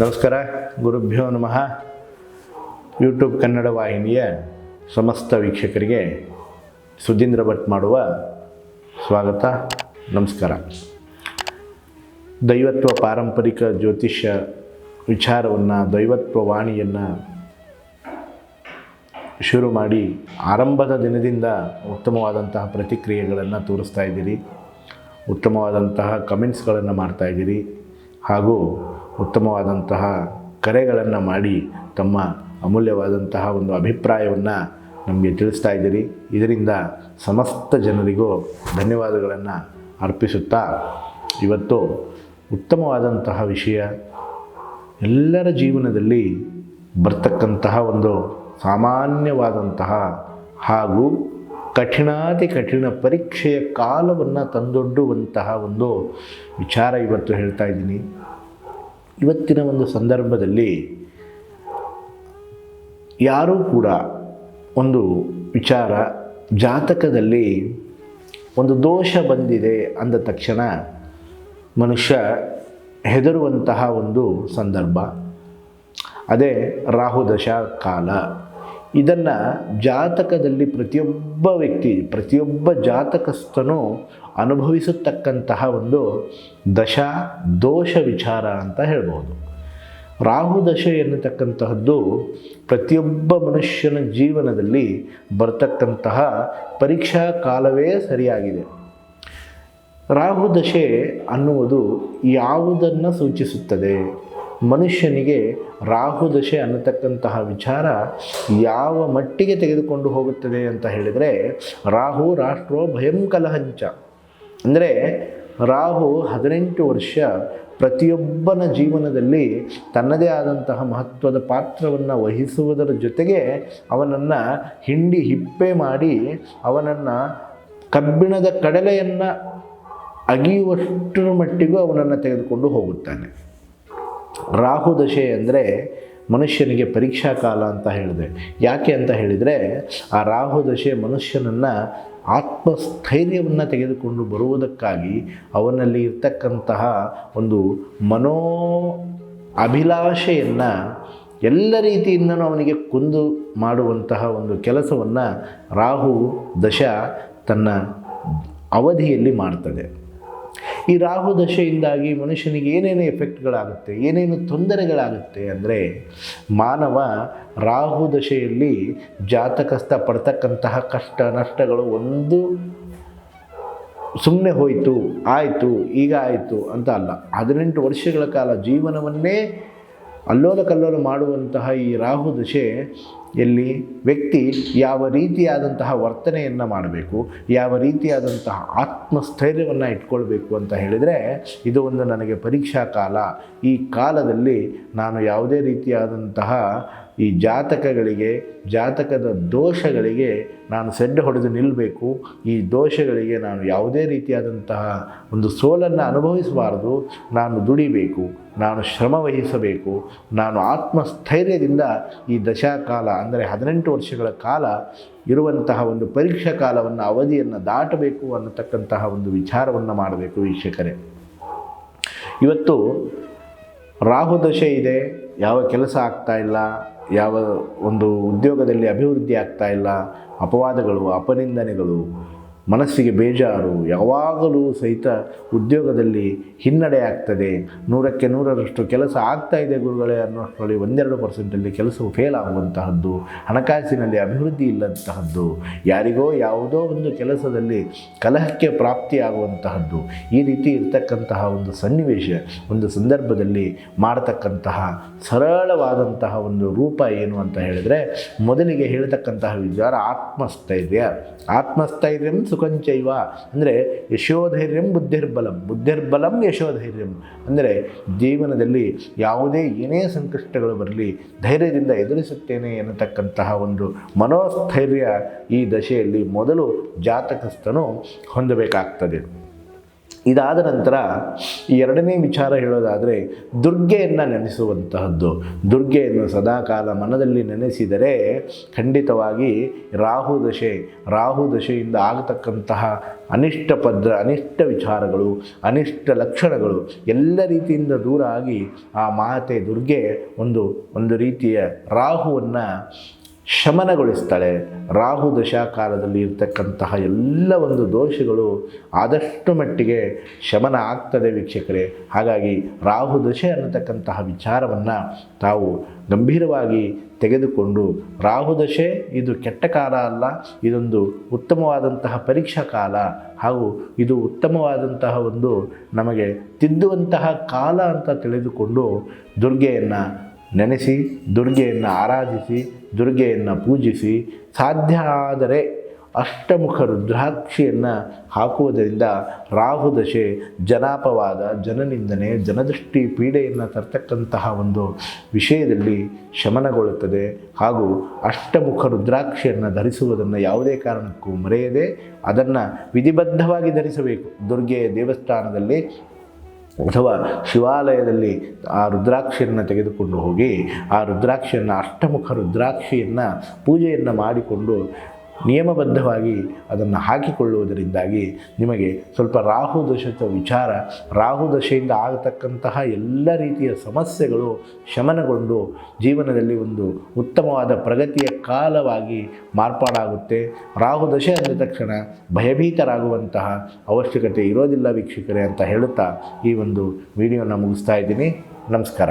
ನಮಸ್ಕಾರ, ಗುರುಭ್ಯೋ ನಮಃ. ಯೂಟ್ಯೂಬ್ ಕನ್ನಡ ವಾಹಿನಿಯ ಸಮಸ್ತ ವೀಕ್ಷಕರಿಗೆ ಸುಧೀಂದ್ರ ಭಟ್ ಮಾಡುವ ಸ್ವಾಗತ, ನಮಸ್ಕಾರ. ದೈವತ್ವ ಪಾರಂಪರಿಕ ಜ್ಯೋತಿಷ್ಯ ವಿಚಾರವನ್ನು, ದೈವತ್ವ ವಾಣಿಯನ್ನು ಶುರು ಮಾಡಿ ಆರಂಭದ ದಿನದಿಂದ ಉತ್ತಮವಾದಂತಹ ಪ್ರತಿಕ್ರಿಯೆಗಳನ್ನು ತೋರಿಸ್ತಾ ಇದ್ದೀರಿ. ಉತ್ತಮವಾದಂತಹ ಕಮೆಂಟ್ಸ್ಗಳನ್ನು ಮಾಡ್ತಾ ಇದ್ದೀರಿ. ಹಾಗೂ ಉತ್ತಮವಾದಂತಹ ಕರೆಗಳನ್ನು ಮಾಡಿ ತಮ್ಮ ಅಮೂಲ್ಯವಾದಂತಹ ಒಂದು ಅಭಿಪ್ರಾಯವನ್ನು ನಮಗೆ ತಿಳಿಸ್ತಾ ಇದ್ದೀರಿ. ಇದರಿಂದ ಸಮಸ್ತ ಜನರಿಗೂ ಧನ್ಯವಾದಗಳನ್ನು ಅರ್ಪಿಸುತ್ತಾ ಇವತ್ತು ಉತ್ತಮವಾದಂತಹ ವಿಷಯ ಎಲ್ಲರ ಜೀವನದಲ್ಲಿ ಬರ್ತಕ್ಕಂತಹ ಒಂದು ಸಾಮಾನ್ಯವಾದಂತಹ ಹಾಗೂ ಕಠಿಣಾತಿ ಕಠಿಣ ಪರೀಕ್ಷೆಯ ಕಾಲವನ್ನು ತಂದೊಡ್ಡುವಂತಹ ಒಂದು ವಿಚಾರ ಇವತ್ತು ಹೇಳ್ತಾ ಇದ್ದೀನಿ. ಇವತ್ತಿನ ಒಂದು ಸಂದರ್ಭದಲ್ಲಿ ಯಾರೂ ಕೂಡ ಒಂದು ವಿಚಾರ ಜಾತಕದಲ್ಲಿ ಒಂದು ದೋಷ ಬಂದಿದೆ ಅಂದ ತಕ್ಷಣ ಮನುಷ್ಯ ಹೆದರುವಂತಹ ಒಂದು ಸಂದರ್ಭ. ಅದೇ ರಾಹುದಶ ಕಾಲ. ಇದನ್ನು ಜಾತಕದಲ್ಲಿ ಪ್ರತಿಯೊಬ್ಬ ವ್ಯಕ್ತಿ, ಪ್ರತಿಯೊಬ್ಬ ಜಾತಕಸ್ಥನು ಅನುಭವಿಸತಕ್ಕಂತಹ ಒಂದು ದಶಾ ದೋಷ ವಿಚಾರ ಅಂತ ಹೇಳ್ಬೋದು. ರಾಹು ದಶೆ ಎನ್ನತಕ್ಕಂತಹದ್ದು ಪ್ರತಿಯೊಬ್ಬ ಮನುಷ್ಯನ ಜೀವನದಲ್ಲಿ ಬರ್ತಕ್ಕಂತಹ ಪರೀಕ್ಷಾ ಕಾಲವೇ ಸರಿಯಾಗಿದೆ. ರಾಹು ದಶೆ ಅನ್ನುವುದು ಯಾವುದನ್ನು ಸೂಚಿಸುತ್ತದೆ? ಮನುಷ್ಯನಿಗೆ ರಾಹು ದಶೆ ಅನ್ನತಕ್ಕಂತಹ ವಿಚಾರ ಯಾವ ಮಟ್ಟಿಗೆ ತೆಗೆದುಕೊಂಡು ಹೋಗುತ್ತದೆ ಅಂತ ಹೇಳಿದರೆ ರಾಹು ರಾಷ್ಟ್ರೋ ಭಯಂಕಲಹಂಚ ಅಂದರೆ ರಾಹು ಹದಿನೆಂಟು ವರ್ಷ ಪ್ರತಿಯೊಬ್ಬನ ಜೀವನದಲ್ಲಿ ತನ್ನದೇ ಆದಂತಹ ಮಹತ್ವದ ಪಾತ್ರವನ್ನು ವಹಿಸುವುದರ ಜೊತೆಗೆ ಅವನನ್ನು ಹಿಂಡಿ ಹಿಪ್ಪೆ ಮಾಡಿ ಅವನನ್ನು ಕಬ್ಬಿಣದ ಕಡಲೆಯನ್ನು ಅಗಿಯುವಷ್ಟರ ಮಟ್ಟಿಗೂ ಅವನನ್ನು ತೆಗೆದುಕೊಂಡು ಹೋಗುತ್ತಾನೆ. ರಾಹು ದಶೆ ಅಂದರೆ ಮನುಷ್ಯನಿಗೆ ಪರೀಕ್ಷಾ ಕಾಲ ಅಂತ ಹೇಳಿದೆ. ಯಾಕೆ ಅಂತ ಹೇಳಿದರೆ ಆ ರಾಹು ದಶೆ ಮನುಷ್ಯನನ್ನು ಆತ್ಮಸ್ಥೈರ್ಯವನ್ನು ತೆಗೆದುಕೊಂಡು ಬರುವುದಕ್ಕಾಗಿ ಅವನಲ್ಲಿ ಇರ್ತಕ್ಕಂತಹ ಒಂದು ಮನೋ ಅಭಿಲಾಷೆಯನ್ನು ಎಲ್ಲ ರೀತಿಯಿಂದನೂ ಅವನಿಗೆ ಕುಂದು ಮಾಡುವಂತಹ ಒಂದು ಕೆಲಸವನ್ನು ರಾಹು ದಶ ತನ್ನ ಅವಧಿಯಲ್ಲಿ ಮಾಡ್ತದೆ. ಈ ರಾಹು ದಶೆಯಿಂದಾಗಿ ಮನುಷ್ಯನಿಗೆ ಏನೇನು ಎಫೆಕ್ಟ್ಗಳಾಗುತ್ತೆ, ಏನೇನು ತೊಂದರೆಗಳಾಗುತ್ತೆ ಅಂದರೆ ಮಾನವ ರಾಹು ದಶೆಯಲ್ಲಿ ಜಾತಕಸ್ಥ ಪಡ್ತಕ್ಕಂತಹ ಕಷ್ಟ ನಷ್ಟಗಳು ಒಂದು ಸುಮ್ಮನೆ ಹೋಯಿತು, ಆಯಿತು, ಈಗ ಆಯಿತು ಅಂತ ಅಲ್ಲ. ಹದಿನೆಂಟು ವರ್ಷಗಳ ಕಾಲ ಜೀವನವನ್ನೇ ಅಲ್ಲೋಲ ಕಲ್ಲೋಲ ಮಾಡುವಂತಹ ಈ ರಾಹು ದಶೆ ಎಲ್ಲಿ ವ್ಯಕ್ತಿ ಯಾವ ರೀತಿಯಾದಂತಹ ವರ್ತನೆಯನ್ನು ಮಾಡಬೇಕು, ಯಾವ ರೀತಿಯಾದಂತಹ ಆತ್ಮಸ್ಥೈರ್ಯವನ್ನು ಇಟ್ಕೊಳ್ಬೇಕು ಅಂತ ಹೇಳಿದರೆ ಇದು ಒಂದು ನನಗೆ ಪರೀಕ್ಷಾ ಕಾಲ. ಈ ಕಾಲದಲ್ಲಿ ನಾನು ಯಾವುದೇ ರೀತಿಯಾದಂತಹ ಈ ಜಾತಕಗಳಿಗೆ, ಜಾತಕದ ದೋಷಗಳಿಗೆ ನಾನು ಸೆಡ್ಡು ಹೊಡೆದು ನಿಲ್ಲಬೇಕು ಈ ದೋಷಗಳಿಗೆ ನಾನು ಯಾವುದೇ ರೀತಿಯಾದಂತಹ ಒಂದು ಸೋಲನ್ನು ಅನುಭವಿಸಬಾರದು. ನಾನು ದುಡಿಬೇಕು, ನಾನು ಶ್ರಮ ವಹಿಸಬೇಕು, ನಾನು ಆತ್ಮಸ್ಥೈರ್ಯದಿಂದ ಈ ದಶಾಕಾಲ ಅಂದರೆ ಹದಿನೆಂಟು ವರ್ಷಗಳ ಕಾಲ ಇರುವಂತಹ ಒಂದು ಪರೀಕ್ಷಾ ಕಾಲವನ್ನು, ಅವಧಿಯನ್ನು ದಾಟಬೇಕು ಅನ್ನತಕ್ಕಂತಹ ಒಂದು ವಿಚಾರವನ್ನು ಮಾಡಬೇಕು ವೀಕ್ಷಕರೇ. ಇವತ್ತು ರಾಹು ದಶೆ ಇದೆ, ಯಾವ ಕೆಲಸ ಆಗ್ತಾ ಇಲ್ಲ ಯಾವ ಒಂದು ಉದ್ಯೋಗದಲ್ಲಿ ಅಭಿವೃದ್ಧಿ ಆಗ್ತಾ ಇಲ್ಲ ಅಪವಾದಗಳು ಅಪನಿಂದನೆಗಳು ಮನಸ್ಸಿಗೆ ಬೇಜಾರು ಯಾವಾಗಲೂ ಸಹಿತ ಉದ್ಯೋಗದಲ್ಲಿ ಹಿನ್ನಡೆ ಆಗ್ತದೆ ನೂರಕ್ಕೆ ನೂರರಷ್ಟು ಕೆಲಸ ಆಗ್ತಾ ಇದೆ ಗುರುಗಳೇ ಅನ್ನೋಷ್ಟರಲ್ಲಿ ಒಂದೆರಡು ಪರ್ಸೆಂಟಲ್ಲಿ ಕೆಲಸವು ಫೇಲ್ ಆಗುವಂತಹದ್ದು, ಹಣಕಾಸಿನಲ್ಲಿ ಅಭಿವೃದ್ಧಿ ಇಲ್ಲಂತಹದ್ದು, ಯಾರಿಗೋ ಯಾವುದೋ ಒಂದು ಕೆಲಸದಲ್ಲಿ ಕಲಹಕ್ಕೆ ಪ್ರಾಪ್ತಿಯಾಗುವಂತಹದ್ದು ಈ ರೀತಿ ಇರ್ತಕ್ಕಂತಹ ಒಂದು ಸನ್ನಿವೇಶ, ಒಂದು ಸಂದರ್ಭದಲ್ಲಿ ಮಾಡತಕ್ಕಂತಹ ಸರಳವಾದಂತಹ ಒಂದು ರೂಪ ಏನು ಅಂತ ಹೇಳಿದರೆ, ಮೊದಲಿಗೆ ಹೇಳ್ತಕ್ಕಂತಹ ವಿಚಾರ ಆತ್ಮಸ್ಥೈರ್ಯ. ಆತ್ಮಸ್ಥೈರ್ಯಂ ಸುಖಂಚೈವ. ಅಂದರೆ ಯಶೋಧೈರ್ಯಂ ಬುದ್ಧಿರ್ಬಲಂ. ಬುದ್ಧಿರ್ಬಲಂ ಯಶೋಧೈರ್ಯಂ. ಅಂದರೆ ಜೀವನದಲ್ಲಿ ಯಾವುದೇ ಏನೇ ಸಂಕಷ್ಟಗಳು ಬರಲಿ, ಧೈರ್ಯದಿಂದ ಎದುರಿಸುತ್ತೇನೆ ಎನ್ನತಕ್ಕಂತಹ ಒಂದು ಮನೋಸ್ಥೈರ್ಯ ಈ ದಶೆಯಲ್ಲಿ ಮೊದಲು ಜಾತಕಸ್ಥನು ಹೊಂದಬೇಕಾಗ್ತದೆ. ಇದಾದ ನಂತರ ಈ ಎರಡನೇ ವಿಚಾರ ಹೇಳೋದಾದರೆ ದುರ್ಗೆಯನ್ನು ನೆನೆಸುವಂತಹದ್ದು. ದುರ್ಗೆಯನ್ನು ಸದಾಕಾಲ ಮನದಲ್ಲಿ ನೆನೆಸಿದರೆ ಖಂಡಿತವಾಗಿ ರಾಹು ದಶೆ, ರಾಹು ದಶೆಯಿಂದ ಆಗತಕ್ಕಂತಹ ಅನಿಷ್ಟ ಪದ್ರ ಅನಿಷ್ಟ ವಿಚಾರಗಳು, ಅನಿಷ್ಟ ಲಕ್ಷಣಗಳು ಎಲ್ಲ ರೀತಿಯಿಂದ ದೂರ ಆಗಿ ಆ ಮಾತೆ ದುರ್ಗೆ ಒಂದು ಒಂದು ರೀತಿಯ ರಾಹುವನ್ನು ಶಮನಗೊಳಿಸ್ತಾಳೆ. ರಾಹು ದಶಾಕಾಲದಲ್ಲಿ ಇರ್ತಕ್ಕಂತಹ ಎಲ್ಲ ಒಂದು ದೋಷಗಳು ಆದಷ್ಟು ಮಟ್ಟಿಗೆ ಶಮನ ಆಗ್ತದೆ ವೀಕ್ಷಕರೇ. ಹಾಗಾಗಿ ರಾಹು ದಶೆ ಅನ್ನತಕ್ಕಂತಹ ವಿಚಾರವನ್ನು ತಾವು ಗಂಭೀರವಾಗಿ ತೆಗೆದುಕೊಂಡು, ರಾಹು ದಶೆ ಇದು ಕೆಟ್ಟ ಕಾಲ ಅಲ್ಲ, ಇದೊಂದು ಉತ್ತಮವಾದಂತಹ ಪರೀಕ್ಷಾ ಕಾಲ ಹಾಗೂ ಇದು ಉತ್ತಮವಾದಂತಹ ಒಂದು ನಮಗೆ ತಿದ್ದುವಂತಹ ಕಾಲ ಅಂತ ತಿಳಿದುಕೊಂಡು ದುರ್ಗೆಯನ್ನು ನೆನೆಸಿ, ದುರ್ಗೆಯನ್ನು ಆರಾಧಿಸಿ ದುರ್ಗೆಯನ್ನು ಪೂಜಿಸಿ ಸಾಧ್ಯ ಆದರೆ ಅಷ್ಟಮುಖ ರುದ್ರಾಕ್ಷಿಯನ್ನು ಹಾಕುವುದರಿಂದ ರಾಹುದಶೆ ಜನಾಪವಾದ ಜನನಿಂದನೆ, ಜನದೃಷ್ಟಿ ಪೀಡೆಯನ್ನು ತರ್ತಕ್ಕಂತಹ ಒಂದು ವಿಷಯದಲ್ಲಿ ಶಮನಗೊಳ್ಳುತ್ತದೆ. ಹಾಗೂ ಅಷ್ಟಮುಖ ರುದ್ರಾಕ್ಷಿಯನ್ನು ಧರಿಸುವುದನ್ನು ಯಾವುದೇ ಕಾರಣಕ್ಕೂ ಮರೆಯದೆ ಅದನ್ನು ವಿಧಿಬದ್ಧವಾಗಿ ಧರಿಸಬೇಕು. ದುರ್ಗೆಯ ದೇವಸ್ಥಾನದಲ್ಲಿ ಅಥವಾ ಶಿವಾಲಯದಲ್ಲಿ ಆ ರುದ್ರಾಕ್ಷಿಯನ್ನು ತೆಗೆದುಕೊಂಡು ಹೋಗಿ ಆ ರುದ್ರಾಕ್ಷಿಯನ್ನು ಅಷ್ಟಮುಖ ರುದ್ರಾಕ್ಷಿಯನ್ನು ಪೂಜೆಯನ್ನು ಮಾಡಿಕೊಂಡು ನಿಯಮಬದ್ಧವಾಗಿ ಅದನ್ನು ಹಾಕಿಕೊಳ್ಳುವುದರಿಂದಾಗಿ ನಿಮಗೆ ಸ್ವಲ್ಪ ರಾಹು ದಶದ ವಿಚಾರ ರಾಹು ದಶೆಯಿಂದ ಆಗತಕ್ಕಂತಹ ಎಲ್ಲ ರೀತಿಯ ಸಮಸ್ಯೆಗಳು ಶಮನಗೊಂಡು ಜೀವನದಲ್ಲಿ ಒಂದು ಉತ್ತಮವಾದ ಪ್ರಗತಿಯ ಕಾಲವಾಗಿ ಮಾರ್ಪಾಡಾಗುತ್ತೆ. ರಾಹು ದಶೆ ಅಂದ ತಕ್ಷಣ ಭಯಭೀತರಾಗುವಂತಹ ಅವಶ್ಯಕತೆ ಇರೋದಿಲ್ಲ ವೀಕ್ಷಕರೇ ಅಂತ ಹೇಳುತ್ತಾ ಈ ಒಂದು ವಿಡಿಯೋನ ಮುಗಿಸ್ತಾ ಇದ್ದೀನಿ. ನಮಸ್ಕಾರ.